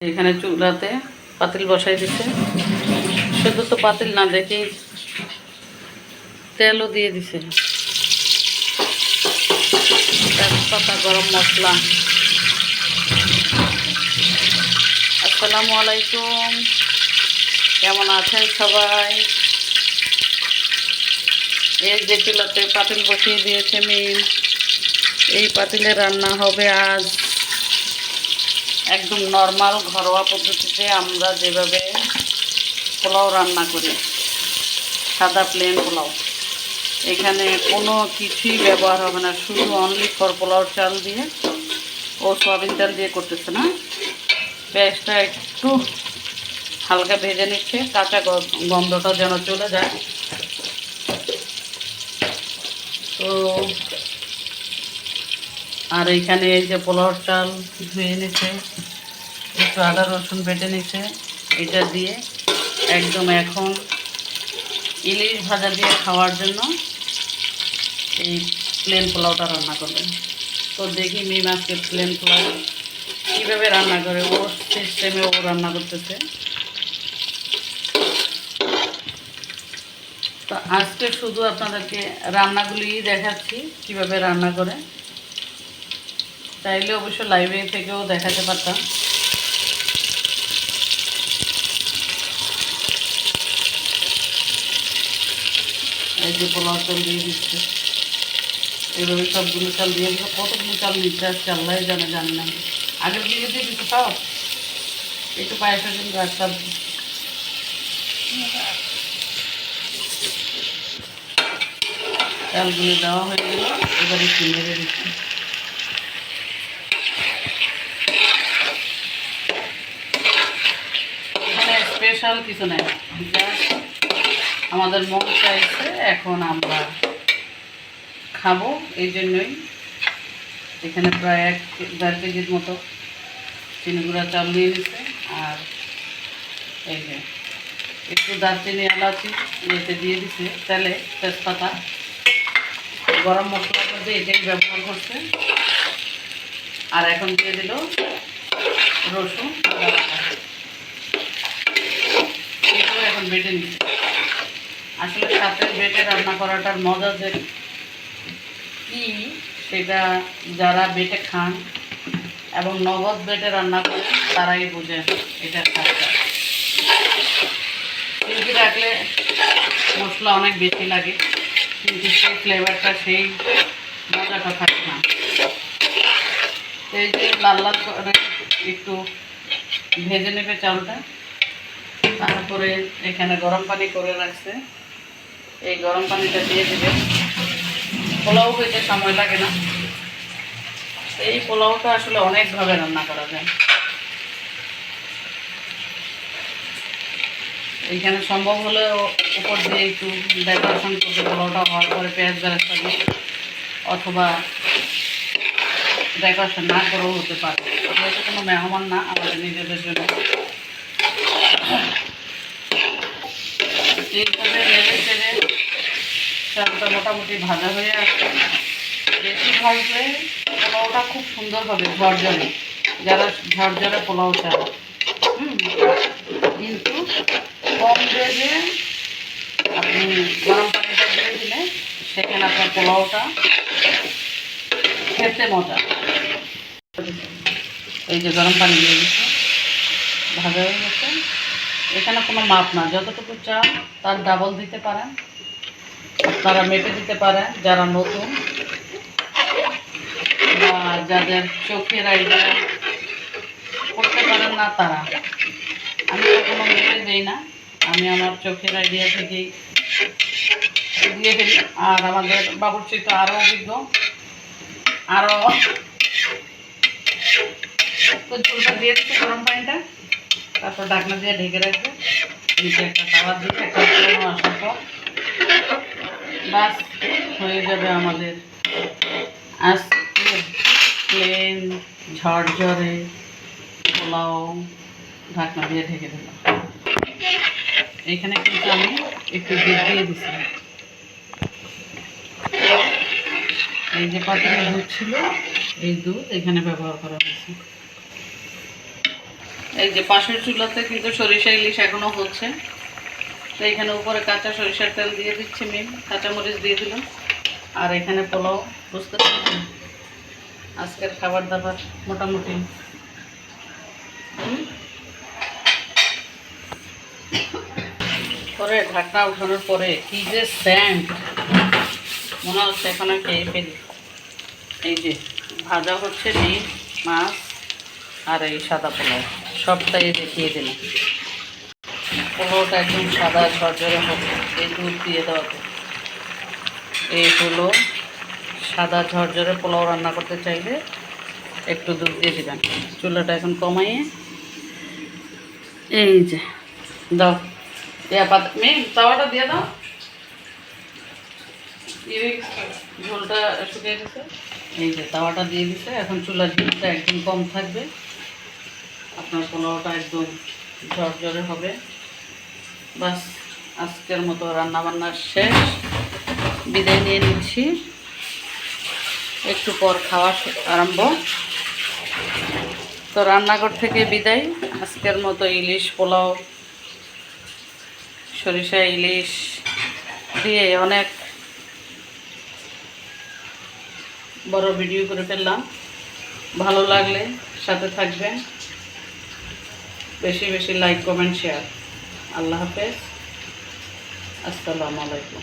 এখানে চুলাতে পাতিল বসাই দিছে। শুধু তো পাতিল না দেখি তেলও দিয়ে দিছে। তেজপাতা, গরম মশলা। আসসালামু আলাইকুম। কেমন আছেন সবাই? এই যে চুলাতে পাতিল বসিয়ে দিয়েছে মিম এই পাতিলে রান্না হবে আজ। একদম নর্মাল ঘরোয়া পদ্ধতিতে আমরা যেভাবে পোলাও রান্না করি, সাদা প্লেন পোলাও। এখানে কোনো কিছুই ব্যবহার হবে না, শুধু অনলি ফর পোলাও চাল দিয়ে ও সয়াবিন চাল দিয়ে করতেছে না। পেঁয়াজটা একটু হালকা ভেজে নিচ্ছে, কাঁচা গন্ধটা যেন চলে যায়। তো আর এইখানে এই যে পোলাওর চাল ধুয়ে নিছে একটু আদা রসুন বেটে নিছে এটা দিয়ে একদম এখন ইলিশ ভাজা দিয়ে খাওয়ার জন্য এই প্লেন পোলাওটা রান্না করবেন। তো দেখি মিম আজকে প্লেন পোলাও কীভাবে রান্না করে, ও সিস্টেমে ও রান্না করতেছে। তো আজকে শুধু আপনাদেরকে রান্নাগুলিই দেখাচ্ছি, কীভাবে রান্না করে। চাইলে অবশ্য লাইভে থেকেও দেখাতে পারতাম। এই যে পোলাও চাল দিয়ে দিচ্ছে। এইভাবে সবগুলো চাল দিয়ে দিচ্ছে। কতগুলো চাল নিচ্ছে আজকে আল্লাহ জানে জানে না। আগের দিকে দিয়ে দিচ্ছে সব? একটু পায়েসের জন্য রাখতাম। চালগুলো দেওয়া হয়ে গেল। এবার একটু দিচ্ছি এখানে স্পেশাল কিছু নেই। আমাদের মন চাইছে এখন আমরা খাব, এই জন্যই। এখানে প্রায় এক দেড় কেজির মতো চিনি গুঁড়া চাল নিয়ে নিচ্ছে আর এই যে একটু দারচিনি এলাচি ইয়েতে দিয়ে দিছে, তেলে তেজপাতা। গরম মশলার মধ্যে এটাই ব্যবহার করছে। আর এখন দিয়ে দিল রসুন। বাটা নিচ্ছে। আসলে সাথে বেটে রান্না করাটার মজা যে কি, সেটা যারা বেটে খান এবং নগদ বেটে রান্না করেন, তারাই বোঝেন এটা স্বাদটা শিল্পী রাখলে মশলা অনেক বেশি লাগে, কিন্তু সেই ফ্লেভারটা সেই মজাটা থাকে না। এই যে লাল লাল করে একটু ভেজে নেবে চালটা। তারপরে এখানে গরম পানি করে রাখছে। এই গরম পানিটা দিয়ে দেবে। পোলাও হইতে সময় লাগে না। এই পোলাওটা আসলে অনেকভাবে রান্না করা যায়। এইখানে সম্ভব হলে উপর দিয়ে একটু ডেকোরেশন করতে পোলাওটা হওয়ার পরে পেঁয়াজ বেরেস্তা দিয়ে। অথবা ডেকোরেশন না করেও হতে পারে। কোনো মেহমান না, আমাদের নিজেদের জন্য। এইভাবে নেড়ে চেড়ে চালটা মোটামুটি ভাজা হয়ে আসছে বেশি ভাজলে পোলাওটা খুব সুন্দর হবে ঝরঝরে। যারা ঝরঝরে পোলাও চায়। হুম, কিন্তু কম ভেজে আপনি গরম পানিটা দিয়ে দিলে সেখানে আপনার পোলাওটা খেতে মজা। এই যে গরম পানি দিয়ে দিচ্ছে। ভাজা হয়ে গেছে। এখানে কোনো মাপ না। যতটুকু চান, তার ডাবল দিতে পারেন। তারা মেপে দিতে পারেন যারা নতুন। বা যাদের চোখের আইডিয়া করতে পারেন না তারা। আমি কখনো মেপে দিই না। আমি আমার চোখের আইডিয়া থেকেই দিয়ে ফেলি আর আমাদের বাবুর্চি তো আরও অভিজ্ঞ। আরও দিয়ে দিচ্ছে গরম পানিটা। তারপর ঢাকনা দিয়ে ঢেকে রাখবে নিচে একটা খাবার দিয়ে একটা আসার পর বাস হয়ে যাবে আমাদের। আজকে প্লেন ঝরঝরে পোলাও ঢাকনা দিয়ে ঢেকে দিলাম। এখানে কিন্তু আমি একটু দুধ দিয়ে দিছি। এই যে পাতিলে দুধ ছিল, এই দুধ এখানে ব্যবহার করা হয়েছে। এই যে পাশের চুলাতে কিন্তু সরিষা ইলিশ এখনও হচ্ছে। তো এখানে উপরে কাঁচা সরিষার তেল দিয়ে দিচ্ছি মেন কাঁচামরিচ দিয়ে দিলাম। আর এখানে পোলাও বুঝতে পারছেন? আজকের খাবার দাবার মোটামুটি। পরে ঢাকনা উঠানোর পরে কি যে স্যান্ড, মনে হচ্ছে এখানে খেয়ে ফেলি। এই যে ভাজা হচ্ছে ডিম, মাছ আর এই সাদা পোলাও। সবটাই দেখিয়ে দিলাম। পোলাওটা একদম সাদা ঝরঝরে হবে। এই দুধ দিয়ে দেওয়াতে এই হলো সাদা ঝরঝরে পোলাও রান্না করতে চাইলে একটু দুধ দিয়ে দিবেন। চুলাটা এখন কমাইয়ে এই যে, দাও। পাতা মেয়ে, তাওয়াটা দিয়ে দাও। ঝোলটা শুকিয়ে গেছে। এই যে, তাওয়াটা দিয়ে দিছে। এখন চুলার হিটটা একদম কম থাকবে। আপনার পোলাওটা একদম ঝরঝরে হবে। বাস, আজকের মতো রান্না বান্না শেষ। বিদায় নিয়ে নিচ্ছি। একটু পর খাওয়া আরম্ভ। তো রান্নাঘর থেকে বিদায়। আজকের মতো ইলিশ পোলাও, সরিষা ইলিশ দিয়ে অনেক বড় ভিডিও করে ফেললাম। ভালো লাগলে সাথে থাকবেন। বেশি বেশি লাইক কমেন্ট শেয়ার আল্লাহ হাফেজ। আসসালামু আলাইকুম।